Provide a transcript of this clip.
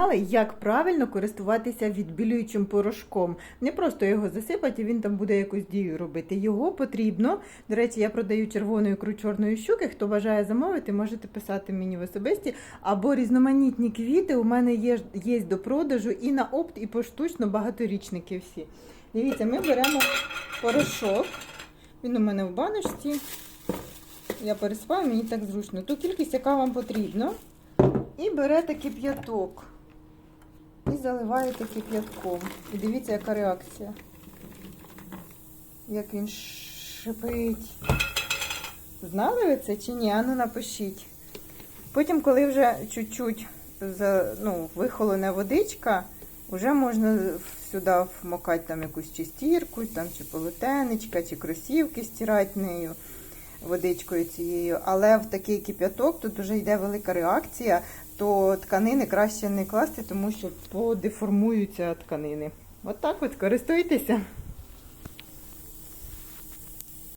знали, як правильно користуватися відбілюючим порошком. Не просто його засипати, він там буде якусь дію робити. Його потрібно. До речі, я продаю червону ікру чорної щуки. Хто бажає замовити, можете писати мені в особисті. Або різноманітні квіти у мене є, є до продажу і на опт, і поштучно багаторічники всі. Дивіться, ми беремо порошок. Він у мене в баночці. Я пересипаю, мені так зручно. Ту кількість, яка вам потрібна. І берете кип'яток. І заливаєте кип'ятком. І дивіться, яка реакція. Як він шипить. Знали ви це чи ні? Ану напишіть. Потім, коли вже чуть-чуть ну, вихолоне водичка, вже можна сюди вмокати там якусь чистірку, там, чи полотенечка, чи кросівки стирати нею водичкою цією. Але в такий кип'яток тут вже йде велика реакція, то тканини краще не класти, тому що подеформуються тканини. От так от користуйтеся.